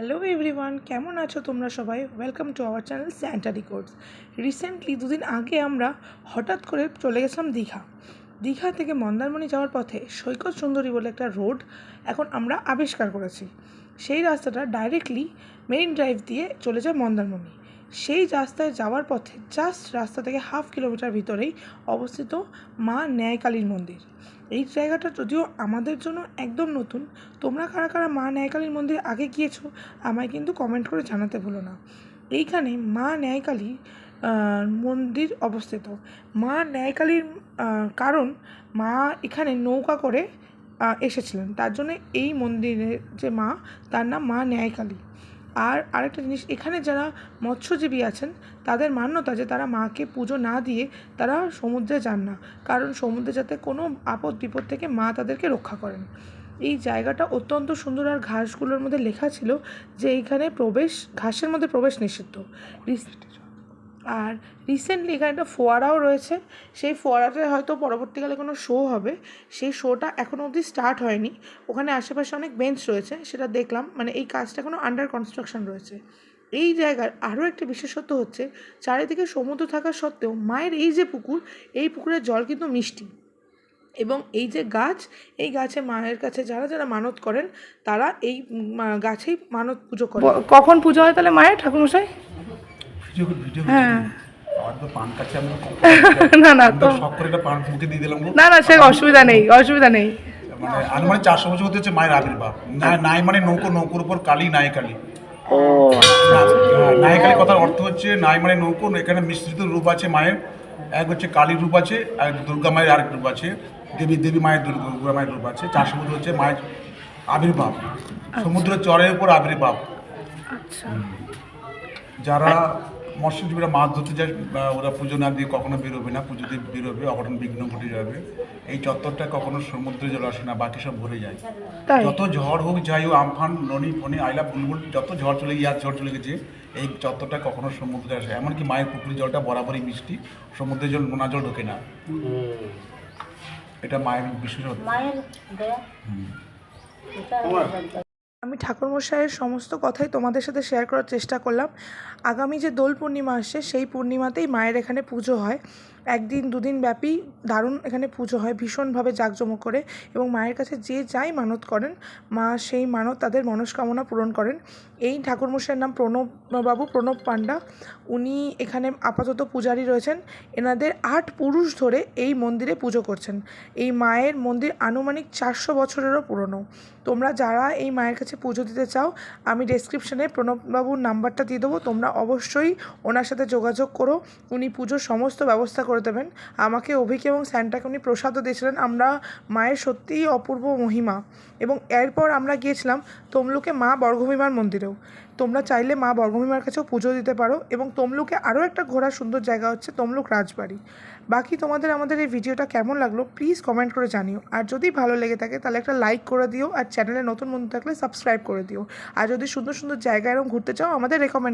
Hello everyone কেমন আছো তোমরা সবাই? Welcome to our channel Santa Records recently দুদিন আগে আমরা হঠাৎ করে চলে গেছিলাম দীঘা। দীঘা থেকে মন্দারমণি যাওয়ার পথে সৈকত সুন্দরী বলে একটা রোড এখন আমরা আবিষ্কার করেছি। সেই রাস্তাটা ডাইরেক্টলি মেইন ড্রাইভ দিয়ে চলে যায় মন্দারমণি। সেই রাস্তায় যাওয়ার পথে জাস্ট রাস্তা থেকে হাফ কিলোমিটার ভিতরেই অবস্থিত মা ন্যায়কালীর মন্দির। এই জায়গাটা যদিও আমাদের জন্য একদম নতুন, তোমরা কারা কারা মা ন্যায়কালীর মন্দিরে আগে গিয়েছো, আমায় কিন্তু কমেন্ট করে জানাতে ভুলো না। এইখানে মা ন্যায়কালী মন্দির অবস্থিত। মা ন্যায়কালীর কারণ মা এখানে নৌকা করে এসেছিলেন। তার জন্য এই মন্দিরের যে মা, তার নাম মা ন্যায়কালী। আর আরেকটা জিনিস, এখানে যারা মৎস্যজীবী আছেন, তাদের মান্যতা যে তারা মাকে পুজো না দিয়ে তারা সমুদ্রে যান না। কারণ সমুদ্রে যাতে কোনো আপদ বিপদ থেকে মা তাদেরকে রক্ষা করেন। এই জায়গাটা অত্যন্ত সুন্দর আর ঘাসগুলোর মধ্যে লেখা ছিল যে এইখানে প্রবেশ, ঘাসের মধ্যে প্রবেশ নিষিদ্ধ। আর রিসেন্টলি এখানে একটা ফোয়ারাও রয়েছে। সেই ফোয়ারাতে হয়তো পরবর্তীকালে কোনো শো হবে। সেই শোটা এখনও অবধি স্টার্ট হয়নি। ওখানে আশেপাশে অনেক বেঞ্চ রয়েছে, সেটা দেখলাম। মানে এই কাজটা এখনও আন্ডার কনস্ট্রাকশন রয়েছে। এই জায়গার আরও একটি বিশেষত্ব হচ্ছে, চারিদিকে সমুদ্র থাকা সত্ত্বেও মায়ের এই যে পুকুর, এই পুকুরের জল কিন্তু মিষ্টি। এবং এই যে গাছ, এই গাছে মায়ের কাছে যারা যারা মানত করেন, তারা এই গাছেই মানত পুজো করে কখন পুজো হয় তাহলে মায়ের? ঠাকুরমশাই? হ্যাঁ। পান কাছে না না তো শখ করে একটা পান দিয়ে দিলাম না না সে অসুবিধা নেই অসুবিধা নেই। মানে আনুমানিক চারশো বছর হতে হচ্ছে মায়ের আবির্ভাব। না- নাই মানে নৌকো নৌকোর উপর কালী নাই কালী। ও। নাই কথার অর্থ হচ্ছে নাই মানে নৌকো এখানে মিশ্রিত রূপ আছে মায়ের এক হচ্ছে কালীর রূপ আছে আর দুর্গা মায়ের আরেক রূপ আছে দেবী দেবী মায়ের দুর্গা মায়ের রূপ আছে। চারশো বছর হচ্ছে মায়ের আবির্ভাব। সমুদ্রের চরের উপর আবির্ভাব। আচ্ছা। যারা মৎস্যজীবীরা মাছ ধরতে যায় বা ওরা পুজো না দিয়ে কখনো বেরোবে না পুজো দিয়ে বেরোবে অঘটন বিঘ্ন ঘটে যাবে। এই চত্বরটা কখনো সমুদ্রে জল আসে না বাকি সব ভরে যায়। যত ঝড় হোক যাই হোক আমফান ননি ফনি আইলা বুলবুল যত ঝড় চলে গিয়ে আর ঝড় চলে গেছে এই চত্বরটা কখনো সমুদ্রে আসে এমনকি মায়ের পুকুরের জলটা বরাবরই মিষ্টি সমুদ্রের জল নোনা জল ঢোকে না। এটা মায়ের বিশেষত্ব। মায়ের দয়া। এটা আমি ঠাকুরমশাইয়ের সমস্ত কথাই তোমাদের সাথে শেয়ার করার চেষ্টা করলাম। আগামী যে দোল পূর্ণিমা আসছে, সেই পূর্ণিমাতেই মায়ের এখানে পুজো হয়। একদিন দুদিন ব্যাপী দারুণ এখানে পুজো হয়, ভীষণভাবে জাঁকজমক করে এবং মায়ের কাছে যে যাই মানত করেন, মা সেই মানত তাদের মনস্কামনা পূরণ করেন। এই ঠাকুরমশাইয়ের নাম প্রণববাবু, প্রণব পাণ্ডা। উনি এখানে আপাতত পূজারী রয়েছেন। এনাদের আট পুরুষ ধরে এই মন্দিরে পুজো করছেন। এই মায়ের মন্দির আনুমানিক চারশো বছরেরও পুরনো। তোমরা যারা এই মায়ের কাছে পুজো দিতে চাও, আমি ডেসক্রিপশনে প্রণববাবুর নাম্বারটা দিয়ে দেবো। তোমরা অবশ্যই ওনার সাথে যোগাযোগ করো। উনি পুজোর সমস্ত ব্যবস্থা করে দেবেন। আমাকে অভিকে এবং স্যান্টাকে উনি প্রসাদও দিয়েছিলেন। আমরা মায়ের সত্যিই অপূর্ব মহিমা। এবং এরপর আমরা গিয়েছিলাম তমলুকে মা বর্গভীমার মন্দিরেও। তোমরা চাইলে মা বর্গভীমার কাছেও পুজো দিতে পারো এবং তমলুকে আরও একটা ঘোরার সুন্দর জায়গা হচ্ছে তমলুক রাজবাড়ি। বাকি তোমাদের আমাদের এই ভিডিওটা কেমন লাগল প্লিজ কমেন্ট করে জানিও। আর যদি ভালো লেগে থাকে তাহলে একটা লাইক করে দিও। আর চ্যানেলে নতুন বন্ধু থাকলে সাবস্ক্রাইব করে দিও। আর যদি সুন্দর সুন্দর জায়গা এরকম ঘুরতে চাও আমাদের রেকমেন্ড